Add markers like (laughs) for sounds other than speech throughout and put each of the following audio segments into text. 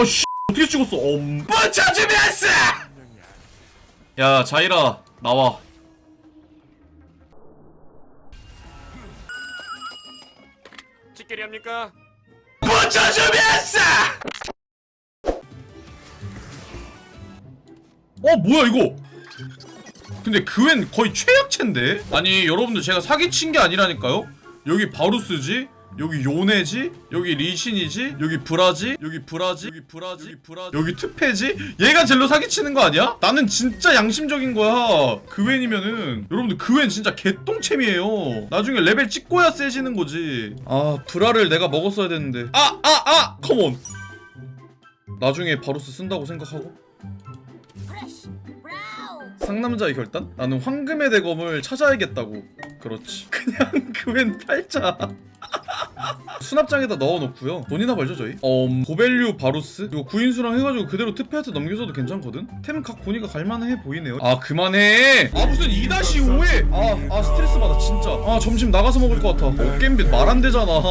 아씨 어떻게 찍었어? 엄. 맞춰주면서. 야 자이라 나와. 찍기리 합니까? 맞춰주면서. 어 뭐야 이거? 근데 그웬 거의 최약체인데? 아니 여러분들 제가 사기친 게 아니라니까요? 여기 바루스지? 여기 요네지? 여기 리신이지? 여기 브라지? 여기 브라지? 여기 브라지? 여기 브라지? 여기 트페지? 얘가 젤로 사기치는 거 아니야? 나는 진짜 양심적인 거야 그웬이면은 여러분들 그웬 진짜 개똥챔이에요 나중에 레벨 찍고야 세지는 거지 아 브라를 내가 먹었어야 됐는데 아! 아! 아! 컴온 나중에 바루스 쓴다고 생각하고 상남자의 결단? 나는 황금의 대검을 찾아야겠다고. 그렇지. (laughs) 그냥 그웬 팔자. (laughs) 수납장에다 넣어놓고요. 돈이나 벌죠 저희? 음, 고밸류 바루스. 이거 구인수랑 해가지고 그대로 트페한테 넘겨줘도 괜찮거든? 템 각 보니까 갈만해 보이네요. 아 그만해! 아 무슨 2-5에 아, 아 스트레스 받아 진짜. 아 점심 나가서 먹을 것 같아. 어 겜빗 말 안 되잖아.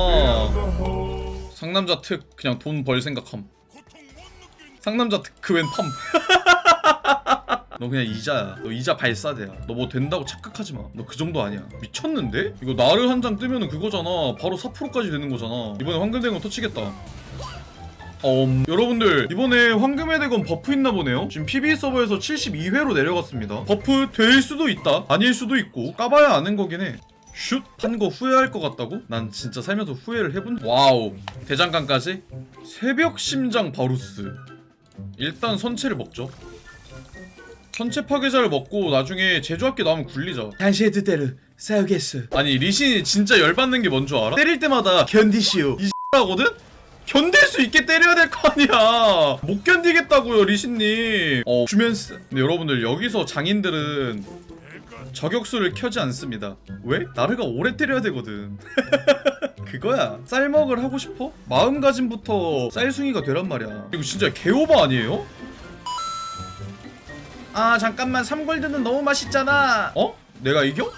상남자 특 그냥 돈 벌 생각함. 상남자 특 그웬 팜 (laughs) 너 그냥 이자야. 너 이자 발사대야. 너 뭐 된다고 착각하지 마. 너 그 정도 아니야. 미쳤는데? 이거 나를 한 장 뜨면은 그거잖아. 바로 4%까지 되는 거잖아. 이번에 황금대검 터치겠다. 음, 여러분들 이번에 황금의 대검 버프 있나 보네요 지금 PB 서버에서 72회로 내려갔습니다 버프 될 수도 있다 아닐 수도 있고 까봐야 아는 거긴 해 슛! 판거 후회할 것 같다고? 난 진짜 살면서 후회를 해본 와우 대장간까지? 새벽 심장 바루스 일단 선체를 먹죠 선체 파괴자를 먹고 나중에 제조학기 나오면 굴리자. 당신의 뜻대로 싸우겠어. 아니 리신이 진짜 열받는 게 뭔 줄 알아? 때릴 때마다 견디시오. 이 하거든? 견딜 수 있게 때려야 될 거 아니야. 못 견디겠다고요 리신님. 어 주면서. 근데 여러분들 여기서 장인들은 저격수를 켜지 않습니다. 왜? 나르가 오래 때려야 되거든. (laughs) 그거야. 쌀먹을 하고 싶어? 마음가짐부터 쌀숭이가 되란 말이야. 이거 진짜 개오버 아니에요? 아 잠깐만 3골드는 너무 맛있잖아 어? 내가 이겨?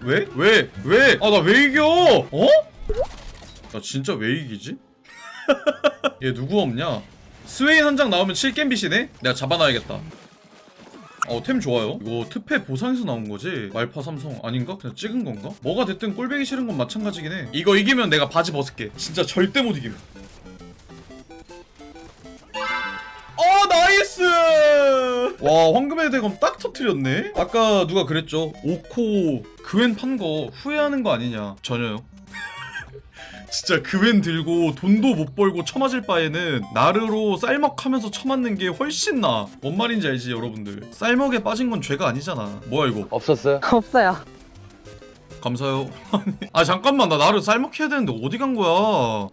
왜? 왜? 왜? 아 나 왜 이겨? 어? 나 진짜 왜 이기지? (laughs) 얘 누구 없냐? 스웨인 한장 나오면 7겜빗이네? 내가 잡아놔야겠다 어 템 좋아요 이거 특패 보상에서 나온 거지? 말파 삼성 아닌가? 그냥 찍은 건가? 뭐가 됐든 꼴배기 싫은 건 마찬가지긴 해 이거 이기면 내가 바지 벗을게 진짜 절대 못어 와 황금의 대검 딱 터트렸네? 아까 누가 그랬죠? 오코 그웬 판 거 후회하는 거 아니냐? 전혀요. (laughs) 진짜 그웬 들고 돈도 못 벌고 처맞을 바에는 나르로 쌀먹하면서 처맞는 게 훨씬 나아. 뭔 말인지 알지 여러분들? 쌀먹에 빠진 건 죄가 아니잖아. 뭐야 이거? 없었어요? (laughs) 없어요. 감사해요. (laughs) 아 잠깐만. 나 나르 쌀먹 해야 되는데 어디 간 거야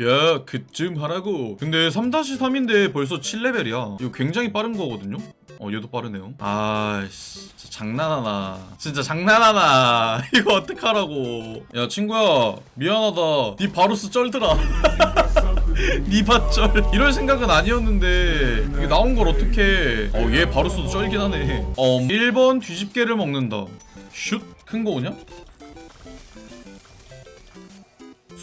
야 그쯤 하라고. 근데 3-3인데 벌써 7레벨이야. 이거 굉장히 빠른 거거든요? 어 얘도 빠르네요. 아씨 장난하나. 진짜 장난하나. (laughs) 이거 어떡하라고. 야 친구야 미안하다. 니 바루스 쩔더라. (laughs) 니 밭쩔. 이럴 생각은 아니었는데 이게 나온 걸 어떡해. 어얘 바루스도 쩔긴 하네. 어 1번 뒤집개를 먹는다. 슛 큰 거 오냐?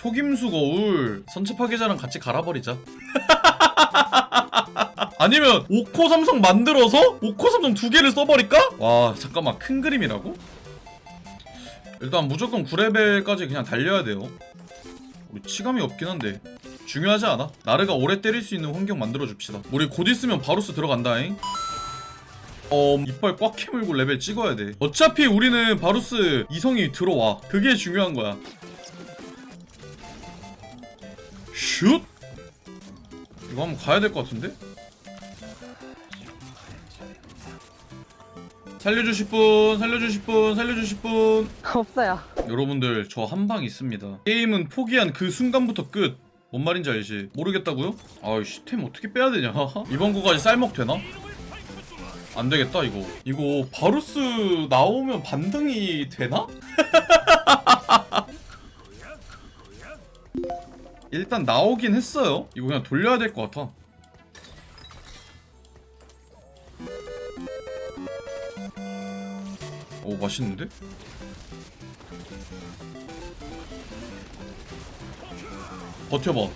속임수 거울 선체 파괴자랑 같이 갈아버리자. (laughs) 아니면 오코 삼성 만들어서 오코 삼성 두 개를 써버릴까? 와 잠깐만 큰 그림이라고? 일단 무조건 9레벨까지 그냥 달려야 돼요. 우리 치감이 없긴 한데 중요하지 않아. 나르가 오래 때릴 수 있는 환경 만들어 줍시다. 우리 곧 있으면 바루스 들어간다잉. 어 이빨 꽉 캐물고 레벨 찍어야 돼. 어차피 우리는 바루스 이성이 들어와. 그게 중요한 거야. 슛! 이거 한번 가야 될 것 같은데? 살려주실 분, 살려주실 분, 살려주실 분. 없어요. 여러분들 저 한 방 있습니다. 게임은 포기한 그 순간부터 끝. 뭔 말인지 알지? 모르겠다고요? 아이씨 템 어떻게 빼야 되냐? (laughs) 이번 거까지 쌀먹 되나? 안 되겠다 이거. 이거 바루스 나오면 반등이 되나? (laughs) 일단 나오긴 했어요 이거 그냥 돌려야 될 것 같아 오 맛있는데? 버텨봐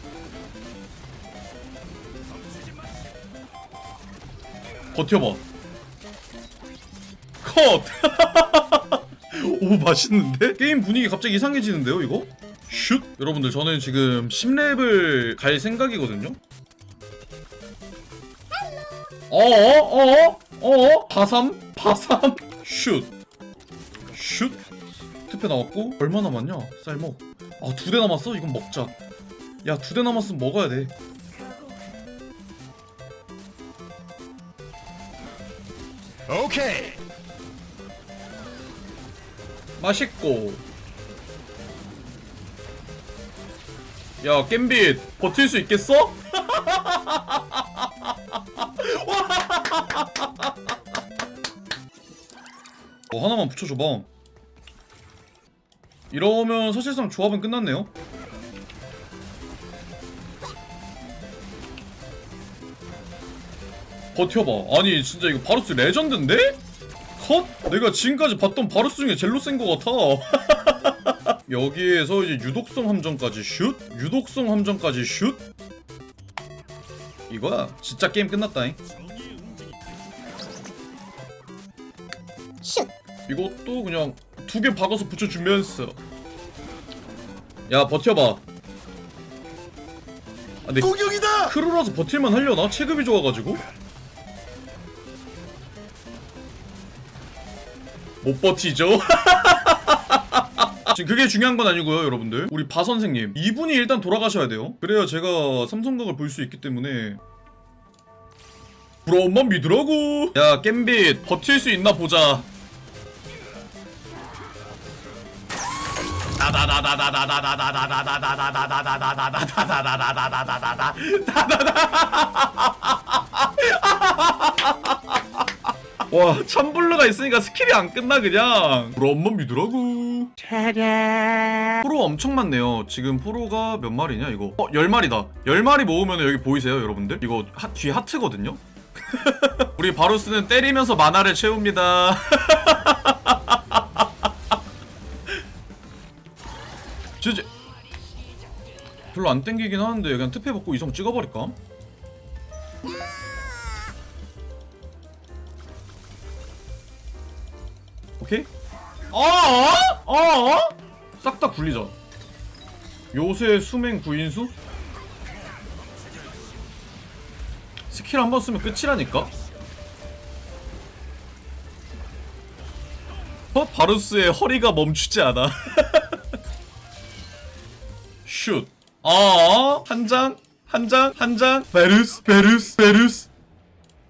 버텨봐 컷! (laughs) 오 맛있는데? 게임 분위기 갑자기 이상해지는데요 이거? 슛! 여러분들 저는 지금 10렙을 갈 생각이거든요 어어? 어어? 어어? 바삼? 바삼? 슛! 슛! 투표 나왔고 얼마 남았냐? 쌀먹 아두 대 남았어? 이건 먹자 야 두 대 남았으면 먹어야 돼 오케이. 맛있고 야 겜빗 버틸 수 있겠어? 어, 하나만 붙여줘봐 이러면 사실상 조합은 끝났네요 버텨봐 아니 진짜 이거 바루스 레전드인데? 컷? 내가 지금까지 봤던 바루스 중에 젤로 센 거 같아 (laughs) 여기에서 이제 유독성 함정까지 슛? 유독성 함정까지 슛? 이거야. 진짜 게임 끝났다잉. 슛. 이것도 그냥 두 개 박아서 붙여주면서. 야 버텨봐. 아, 근데 공격이다. 크루라서 버틸만 하려나? 체급이 좋아가지고? 못 버티죠? (laughs) 지금 그게 중요한 건 아니고요 여러분들. 우리 바 선생님. 이분이 일단 돌아가셔야 돼요. 그래야 제가 삼성각을 볼 수 있기 때문에. 브라운만 믿으라고. 야 겜빗. 버틸 수 있나 보자. (laughs) 와 참블루가 있으니까 스킬이 안 끝나 그냥. 브라운만 믿으라고 프로 엄청 많네요 지금 프로가 몇 마리냐 이거 어 10마리다 10마리 모으면 여기 보이세요 여러분들? 이거 하, 뒤에 하트거든요? (laughs) 우리 바루스는 때리면서 만화를 채웁니다 (laughs) 진짜 별로 안 땡기긴 하는데 그냥 특패 받고 이성 찍어버릴까? 오케이? 어어? 어어? 싹 다 굴리자 요새 수맹 구인수? 스킬 한 번 쓰면 끝이라니까? 어? 바루스의 허리가 멈추지 않아 (laughs) 슛 아, 한 장, 한 장, 한 장. 베르스, 베르스, 베르스.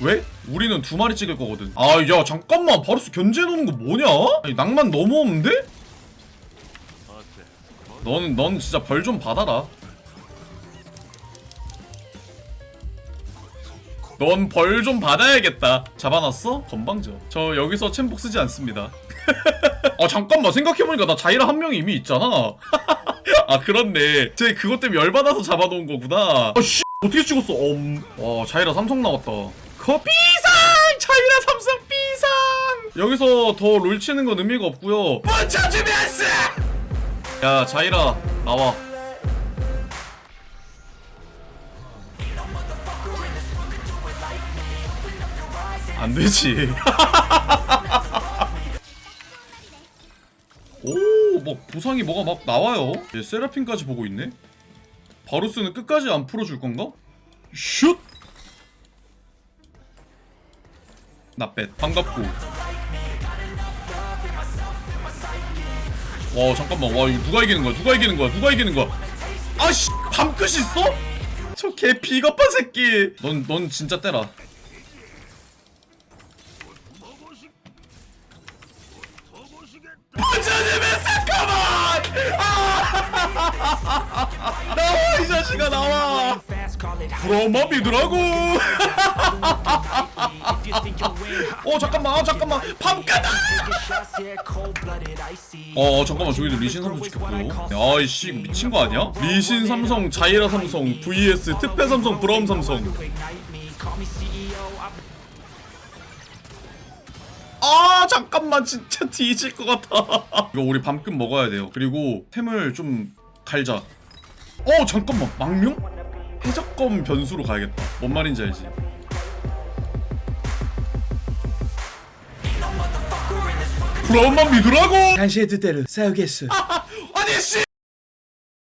왜? 우리는 두 마리 찍을 거거든. 아, 야, 잠깐만. 바루스 견제해놓는 거 뭐냐? 아니, 낭만 너무 없는데? 넌, 넌 진짜 벌 좀 받아라. 넌 벌 좀 받아야겠다. 잡아놨어? 건방져. 저 여기서 챔복 쓰지 않습니다. (laughs) 아, 잠깐만. 생각해보니까 나 자이라 한 명이 이미 있잖아. (laughs) 아, 그렇네. 쟤 그것 때문에 열받아서 잡아놓은 거구나. 아, 씨. 어떻게 찍었어? 엄. 와, 자이라 삼성 나왔다. 커피상! 자이라 삼성 비상! 여기서 더 롤 치는 건 의미가 없고요. 멈춰주면서. 야, 자이라 나와. 안 되지. (laughs) 오, 뭐 보상이 뭐가 막 나와요. 얘 세라핀까지 보고 있네. 바루스는 끝까지 안 풀어줄 건가? 슛! 나뱃 반갑고. 와 잠깐만. 와 이거 누가 이기는 거야? 누가 이기는 거야? 누가 이기는 거야? 아씨 밤끝 있어? 저 개 비겁한 새끼. 넌 넌 진짜 때라. 부자님의 잠깐만! 아! (laughs) 나와 이 자식아 나와. 브라마 믿으라고 어 잠깐만 아, 잠깐만. 밤까다! 어 잠깐만 저기도 리신 삼성 야이씨 이거 미친 거 아니야? 리신 삼성 자이라 삼성 vs 특패 삼성 브라움 삼성. 아 잠깐만 진짜 뒤질 것 같아. (laughs) 이거 우리 밤끝 먹어야 돼요. 그리고 템을 좀 갈자. 어 잠깐만. 망명? 해적검 변수로 가야겠다. 뭔 말인지 알지? 브라운만 믿으라고! 당신의 뜻대로 싸우겠어 (laughs) 아니 씨